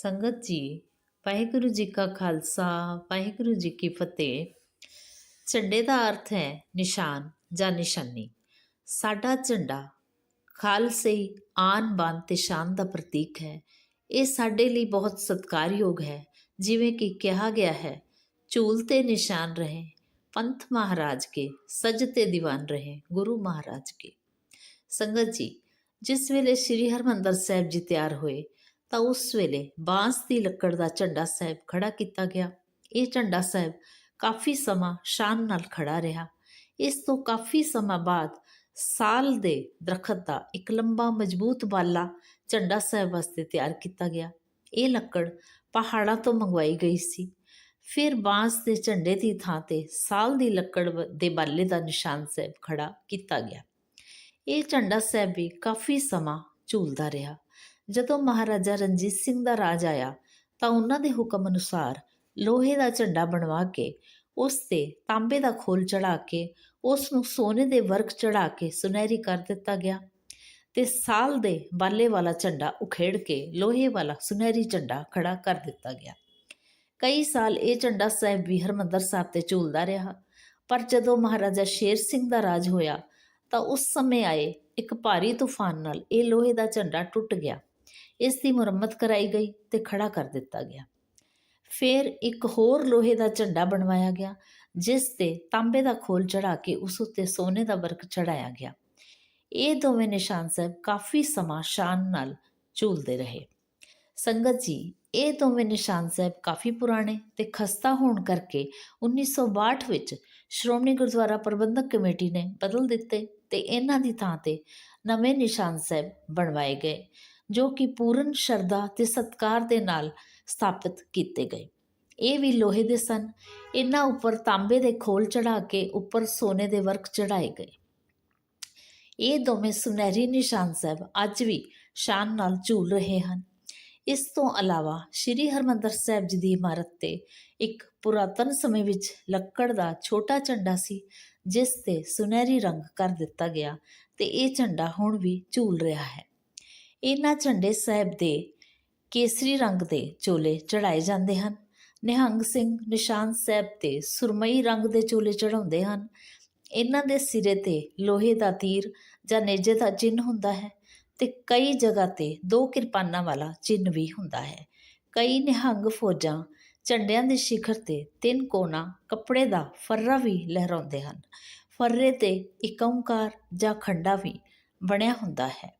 ਸੰਗਤ ਜੀ ਵਾਹਿਗੁਰੂ ਜੀ ਕਾ ਖਾਲਸਾ ਵਾਹਿਗੁਰੂ ਜੀ ਕੀ ਫਤਿਹ ਝੰਡੇ ਦਾ ਅਰਥ ਹੈ ਨਿਸ਼ਾਨ ਜਾਂ ਨਿਸ਼ਾਨੀ ਸਾਡਾ ਝੰਡਾ ਖਾਲਸੇ ਆਨ ਬਾਨ ਤੇ ਸ਼ਾਨ ਦਾ ਪ੍ਰਤੀਕ ਹੈ ਇਹ ਸਾਡੇ ਲਈ ਬਹੁਤ ਸਤਿਕਾਰਯੋਗ ਹੈ ਜਿਵੇਂ ਕਿ ਕਿਹਾ ਗਿਆ ਹੈ ਝੂਲ ਤੇ ਨਿਸ਼ਾਨ ਰਹੇ ਪੰਥ ਮਹਾਰਾਜ ਕੇ ਸਜ ਤੇ ਦੀਵਾਨ ਰਹੇ ਗੁਰੂ ਮਹਾਰਾਜ ਕੇ ਸੰਗਤ ਜੀ ਜਿਸ ਵੇਲੇ ਸ੍ਰੀ ਹਰਮੰਦਰ ਸਾਹਿਬ ਜੀ ਤਿਆਰ ਹੋਏ ਤਾਂ ਉਸ ਵੇਲੇ ਬਾਂਸ ਦੀ ਲੱਕੜ ਦਾ ਝੰਡਾ ਸਾਹਿਬ ਖੜਾ ਕੀਤਾ ਗਿਆ। ਇਹ ਝੰਡਾ ਸਾਹਿਬ ਕਾਫੀ ਸਮਾਂ ਸ਼ਾਨ ਨਾਲ ਖੜਾ ਰਿਹਾ। ਇਸ ਤੋਂ ਕਾਫੀ ਸਮਾਂ ਬਾਅਦ ਸਾਲ ਦੇ ਦਰਖਤ ਦਾ ਇੱਕ ਲੰਬਾ, ਮਜ਼ਬੂਤ ਬਾਲਾ ਝੰਡਾ ਸਾਹਿਬ ਵਾਸਤੇ ਤਿਆਰ ਕੀਤਾ ਗਿਆ। ਇਹ ਲੱਕੜ ਪਹਾੜਾਂ ਤੋਂ ਮੰਗਵਾਈ ਗਈ ਸੀ। ਫਿਰ ਬਾਂਸ ਦੇ ਝੰਡੇ ਦੀ ਥਾਂ ਤੇ ਸਾਲ ਦੀ ਲੱਕੜ ਵ- ਦੇ ਬਾਲੇ ਦਾ ਨਿਸ਼ਾਨ ਸਾਹਿਬ ਖੜਾ ਕੀਤਾ ਗਿਆ। ਇਹ ਝੰਡਾ ਸਾਹਿਬ ਵੀ ਕਾਫੀ ਸਮਾਂ ਝੂਲਦਾ ਰਿਹਾ। ਜਦੋਂ ਮਹਾਰਾਜਾ ਰਣਜੀਤ ਸਿੰਘ ਦਾ ਰਾਜ ਆਇਆ, ਤਾਂ ਉਹਨਾਂ ਦੇ ਹੁਕਮ ਅਨੁਸਾਰ ਲੋਹੇ ਦਾ ਝੰਡਾ ਬਣਵਾ ਕੇ, ਉਸ ਤੇ ਤਾਂਬੇ ਦਾ ਖੋਲ ਚੜਾ ਕੇ, ਉਸ ਨੂੰ ਸੋਨੇ ਦੇ ਵਰਕ ਚੜਾ ਕੇ ਸੁਨਹਿਰੀ ਕਰ ਦਿੱਤਾ ਗਿਆ ਤੇ ਸਾਲ ਦੇ ਬਾਲੇ ਵਾਲਾ ਝੰਡਾ ਉਖੇੜ ਕੇ ਲੋਹੇ ਵਾਲਾ ਸੁਨਹਿਰੀ ਝੰਡਾ ਖੜਾ ਕਰ ਦਿੱਤਾ ਗਿਆ। ਕਈ ਸਾਲ ਇਹ ਝੰਡਾ ਸਾਹਿਬ ਵੀ ਹਰਮੰਦਰ ਸਾਹਿਬ ਤੇ ਝੂਲਦਾ ਰਿਹਾ, ਪਰ ਜਦੋਂ ਮਹਾਰਾਜਾ ਸ਼ੇਰ ਸਿੰਘ ਦਾ ਰਾਜ ਹੋਇਆ, ਤਾਂ ਉਸ ਸਮੇਂ ਆਏ ਇੱਕ ਭਾਰੀ ਤੂਫਾਨ ਨਾਲ ਇਹ ਲੋਹੇ ਦਾ ਝੰਡਾ ਟੁੱਟ ਗਿਆ। ਇਸ ਦੀ ਮੁਰੰਮਤ ਕਰਾਈ ਗਈ ਤੇ ਖੜਾ ਕਰ ਦਿੱਤਾ ਗਿਆ। ਫਿਰ ਇੱਕ ਹੋਰ ਲੋਹੇ ਦਾ ਝੰਡਾ ਬਣਵਾਇਆ ਗਿਆ, ਜਿਸ ਤੇ ਤਾਂਬੇ ਦਾ ਖੋਲ ਚੜਾ ਕੇ ਉਸ ਉੱਤੇ ਸੋਨੇ ਦਾ ਵਰਕ ਚੜਾਇਆ ਗਿਆ। ਇਹ ਦੋਵੇਂ ਨਿਸ਼ਾਨ ਸਾਹਿਬ ਕਾਫੀ ਸਮਾਂ ਸ਼ਾਨ ਨਾਲ ਝੂਲਦੇ ਰਹੇ। ਸੰਗਤ ਜੀ, ਇਹ ਦੋਵੇਂ ਨਿਸ਼ਾਨ ਸਾਹਿਬ ਕਾਫੀ ਪੁਰਾਣੇ ਤੇ ਖਸਤਾ ਹੋਣ ਕਰਕੇ 1962 ਵਿੱਚ ਸ਼੍ਰੋਮਣੀ ਗੁਰਦੁਆਰਾ ਪ੍ਰਬੰਧਕ ਕਮੇਟੀ ਨੇ ਬਦਲ ਦਿੱਤੇ ਤੇ ਇਹਨਾਂ ਦੀ ਥਾਂ ਤੇ ਨਵੇਂ ਨਿਸ਼ਾਨ ਸਾਹਿਬ ਬਣਵਾਏ ਗਏ। ਜੋ ਕਿ ਪੂਰਨ ਸ਼ਰਧਾ ਤੇ ਸਤਕਾਰ ਦੇ ਨਾਲ ਸਥਾਪਿਤ ਕੀਤੇ ਗਏ। ਇਹ ਵੀ ਲੋਹੇ ਦੇ ਸਨ। ਇਹਨਾਂ ਉੱਪਰ ਤਾਂਬੇ ਦੇ ਖੋਲ ਚੜਾ ਕੇ ਉੱਪਰ ਸੋਨੇ ਦੇ ਵਰਕ ਚੜਾਏ ਗਏ। ਇਹ ਦੋਵੇਂ ਸੁਨਹਿਰੀ ਨਿਸ਼ਾਨ ਸਾਹਿਬ ਅੱਜ ਵੀ ਸ਼ਾਨ ਨਾਲ ਝੂਲ ਰਹੇ ਹਨ। ਇਸ ਤੋਂ ਇਲਾਵਾ ਸ੍ਰੀ ਹਰਮੰਦਰ ਸਾਹਿਬ ਜੀ ਦੀ ਇਮਾਰਤ ਤੇ ਇੱਕ ਪੁਰਾਤਨ ਸਮੇਂ ਵਿੱਚ ਲੱਕੜ ਦਾ ਛੋਟਾ ਝੰਡਾ ਸੀ, ਜਿਸ ਤੇ ਸੁਨਹਿਰੀ ਰੰਗ ਕਰ ਦਿੱਤਾ ਗਿਆ ਤੇ ਇਹ ਝੰਡਾ ਹੁਣ ਵੀ ਝੂਲ ਰਿਹਾ ਹੈ। ਇਹਨਾਂ ਝੰਡੇ ਸਾਹਿਬ ਦੇ ਕੇਸਰੀ ਰੰਗ ਦੇ ਚੋਲੇ ਚੜਾਏ ਜਾਂਦੇ ਹਨ। ਨਿਹੰਗ ਸਿੰਘ ਨਿਸ਼ਾਨ ਸਾਹਿਬ ਤੇ ਸੁਰਮਈ ਰੰਗ ਦੇ ਚੋਲੇ ਚੜਾਉਂਦੇ ਹਨ। ਇਹਨਾਂ ਦੇ ਸਿਰੇ ਤੇ ਲੋਹੇ ਦਾ ਤੀਰ ਜਾਂ ਨੇਜੇ ਦਾ ਚਿੰਨ੍ਹ ਹੁੰਦਾ ਹੈ ਤੇ ਕਈ ਜਗ੍ਹਾ ਤੇ ਦੋ ਕਿਰਪਾਨਾਂ ਵਾਲਾ ਚਿੰਨ੍ਹ ਵੀ ਹੁੰਦਾ ਹੈ। ਕਈ ਨਿਹੰਗ ਫੌਜਾਂ ਝੰਡਿਆਂ ਦੇ ਸਿਖਰ ਤੇ ਤਿੰਨ ਕੋਨਾ ਕੱਪੜੇ ਦਾ ਫਰਰਾ ਵੀ ਲਹਿਰਾਉਂਦੇ ਹਨ। ਫਰਰੇ ਤੇ ਇੱਕ ਓਂਕਾਰ ਜਾਂ ਖੰਡਾ ਵੀ ਬਣਿਆ ਹੁੰਦਾ ਹੈ।